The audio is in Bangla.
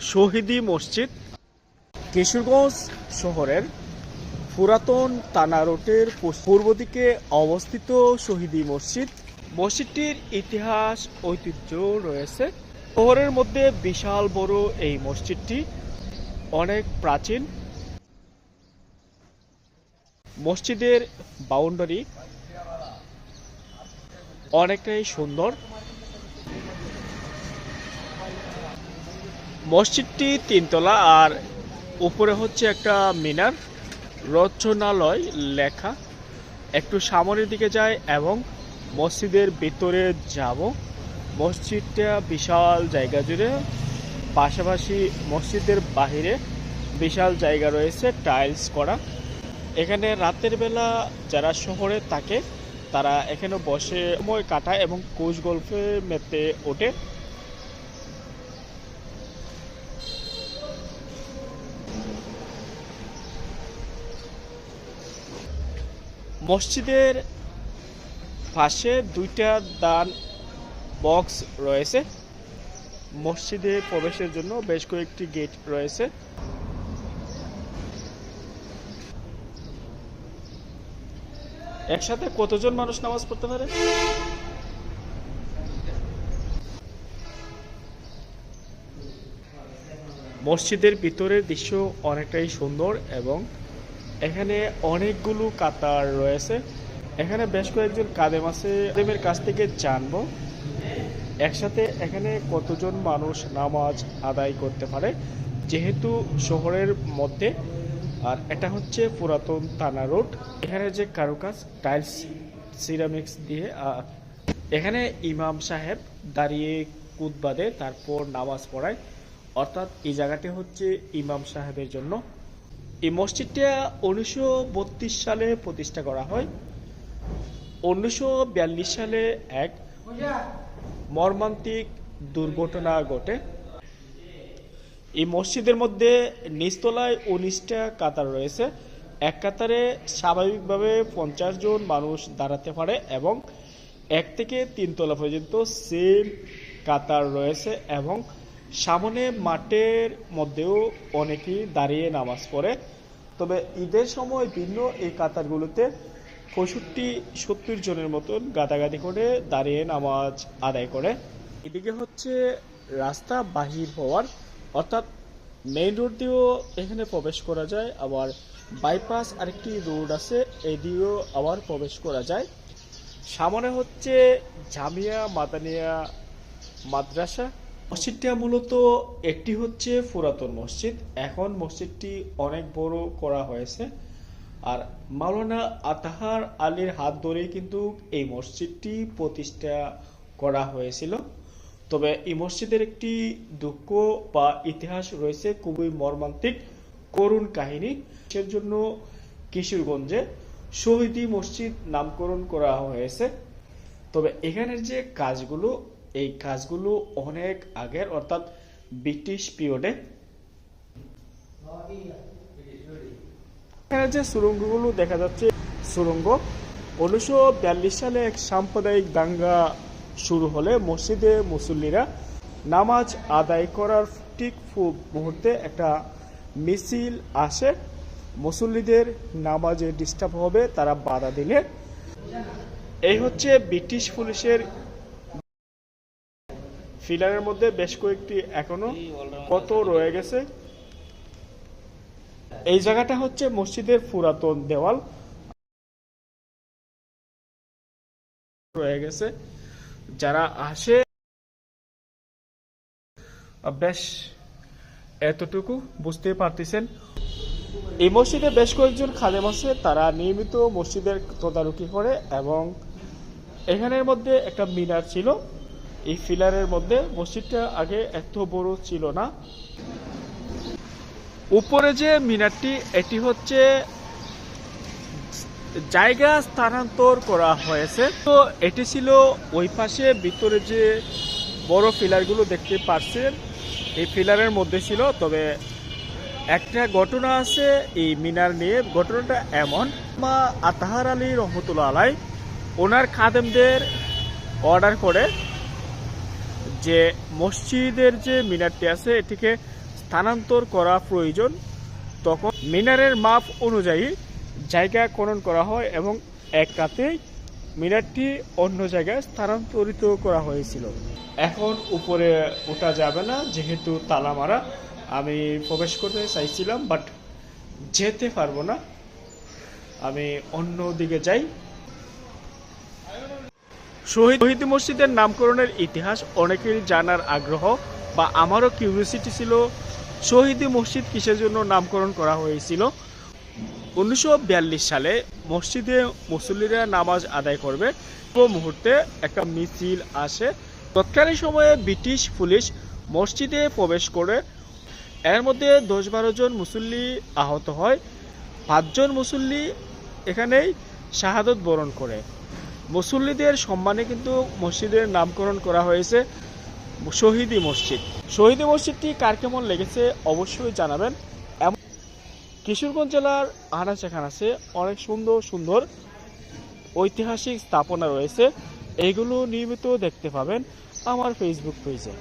শহীদি মসজিদ। কিশোরগঞ্জ শহরের পুরাতন তানা রোডের পূর্ব দিকে অবস্থিত শহীদি মসজিদ। মসজিদটির ইতিহাস, ঐতিহ্য রয়েছে। শহরের মধ্যে বিশাল বড় এই মসজিদটি অনেক প্রাচীন। মসজিদের বাউন্ডারি অনেকটাই সুন্দর। মসজিদটি তিনতলা আর উপরে হচ্ছে একটা মিনার, রচনালয় লেখা। একটু সামনের দিকে যায় এবং মসজিদের ভিতরে যাব। মসজিদটা বিশাল জায়গা জুড়ে, পাশাপাশি মসজিদের বাহিরে বিশাল জায়গা রয়েছে টাইলস করা। এখানে রাতের বেলা যারা শহরে থাকে, তারা এখানে বসে সময় কাটায় এবং কোচ গল্পে মেতে ওঠে। মসজিদের পাশে দুইটা দান বক্স রয়েছে। মসজিদে প্রবেশের জন্য বেশ কয়েকটি গেট রয়েছে। একসাথে কতজন মানুষ নামাজ পড়তে পারে? মসজিদের ভিতরের দৃশ্য অনেকটাই সুন্দর এবং এখানে অনেকগুলো কাতার রয়েছে। এখানে বেশ কয়েকজন কাদেম আছে। কাদেমের কাছ থেকে জানব একসাথে এখানে কতজন মানুষ নামাজ আদায় করতে পারে, যেহেতু শহরের মধ্যে। আর এটা হচ্ছে পুরাতন তানা রোড। এখানে যে কারুকাজ, টাইলস, সিরামিক্স দিয়ে এখানে ইমাম সাহেব দাঁড়িয়ে কুদ বাঁধে তারপর নামাজ পড়ায়। অর্থাৎ এই জায়গাটি হচ্ছে ইমাম সাহেবের জন্য এই মসজিদটা উনিশশো বত্রিশ সালে প্রতিষ্ঠা করা হয়। উনিশশো সালে এক মর্মান্তিক দুর্ঘটনা ঘটে। এই মসজিদের মধ্যে নিচতলায় উনিশটা কাতার রয়েছে। এক কাতারে স্বাভাবিকভাবে পঞ্চাশ জন মানুষ দাঁড়াতে পারে এবং এক থেকে তিনতলা পর্যন্ত সেম কাতার রয়েছে এবং সামনে মাঠের মধ্যেও অনেকেই দাঁড়িয়ে নামাজ পড়ে। তবে ঈদের সময় ভিন্ন এই কাতারগুলোতে পঁয়ষট্টি, সত্তর জনের মতন গাদাগাদি করে দাঁড়িয়ে নামাজ আদায় করে। এদিকে হচ্ছে রাস্তা বাহির হওয়ার, অর্থাৎ মেইন রোড দিয়েও এখানে প্রবেশ করা যায়। আবার বাইপাস আরেকটি রোড আছে, এই দিয়েও আবার প্রবেশ করা যায়। সামনে হচ্ছে জামিয়া মাদানিয়া মাদ্রাসা। মসজিদটা মূলত একটি হচ্ছে পুরাতন মসজিদ। এখন মসজিদটি অনেক বড় করা হয়েছে। আর মাওলানা আতাহার আলীর হাত ধরেই কিন্তু এই মসজিদটি প্রতিষ্ঠা করা হয়েছিল। তবে এই মসজিদের একটি দুঃখ বা ইতিহাস রয়েছে খুবই মর্মান্তিক, করুণ কাহিনী। সের জন্য কিশোরগঞ্জে শহীদি মসজিদ নামকরণ করা হয়েছে। তবে এখানের যে কাজগুলো এই কাজগুলো অনেক আগের, অর্থাৎ ব্রিটিশ পিরিয়ডে। এখানে যে সুরঙ্গগুলো দেখা যাচ্ছে, সুরঙ্গ, উনিশশো বিয়াল্লিশ সালে এক সাম্প্রদায়িক দাঙ্গা শুরু হলে মসজিদে মুসল্লিরা নামাজ আদায় করার ঠিক মুহূর্তে একটা মিছিল আসে। মুসল্লিদের নামাজে ডিস্টার্ব হবে, তারা বাধা দিলে। এই হচ্ছে ব্রিটিশ পুলিশের ফিলারের মধ্যে বেশ কয়েকটি এখনও কত রয়ে গেছে। এই জায়গাটা হচ্ছে মসজিদের পুরাতন দেওয়াল। রয়ে গেছে। যারা আসে, বেশ এতটুকু বুঝতে পারতেছেন। এই মসজিদে বেশ কয়েকজন খাদেম আছে, তারা নিয়মিত মসজিদের তদারকি করে এবং এখানের মধ্যে একটা মিনার ছিল। এই ফিলারের মধ্যে মসজিদটা আগে এত বড় ছিল না। উপরে যে মিনারটি, এটি হচ্ছে জায়গা স্থানান্তর করা হয়েছে। তো এটি ছিল ওই পাশে ভিতরে যে বড় ফিলারগুলো দেখতে পাচ্ছেন এই ফিলারের মধ্যে ছিল। তবে একটা ঘটনা আছে এই মিনার নিয়ে। ঘটনাটা এমন। মা আতাহার আলী রহমতুল্লাহ আলাই, ওনার খাদেমদের অর্ডার করে যে মসজিদের যে মিনারটি আছে, এটিকে স্থানান্তর করা প্রয়োজন, তখন মিনারের মাপ অনুযায়ী জায়গা খনন করা হয় এবং এক রাতেই মিনারটি অন্য জায়গায় স্থানান্তরিত করা হয়েছিল। এখন উপরে ওঠা যাবে না, যেহেতু তালা মারা। আমি প্রবেশ করতে চাইছিলাম, বাট যেতে পারব না। আমি অন্য দিকে যাই। শহীদ মসজিদের নামকরণের ইতিহাস অনেকেরই জানার আগ্রহ বা আমারও কিউরিয়াসিটি ছিল শহীদ মসজিদ কিসের জন্য নামকরণ করা হয়েছিল। উনিশশো বিয়াল্লিশ সালে মসজিদে মুসল্লিরা নামাজ আদায় করবে। পুরো মুহূর্তে একটা মিছিল আসে। তৎকালীন সময়ে ব্রিটিশ পুলিশ মসজিদে প্রবেশ করে। এর মধ্যে দশ বারো জন মুসল্লি আহত হয়। পাঁচজন মুসল্লি এখানেই শাহাদত বরণ করে। মুসল্লিদের সম্মানে কিন্তু মসজিদের নামকরণ করা হয়েছে শহীদি মসজিদ। শহীদি মসজিদটি কার কেমন লেগেছে অবশ্যই জানাবেন। এমন কিশোরগঞ্জ জেলার আনাচে আছে, অনেক সুন্দর সুন্দর ঐতিহাসিক স্থাপনা রয়েছে। এগুলো নিয়মিত দেখতে পাবেন আমার ফেসবুক পেজে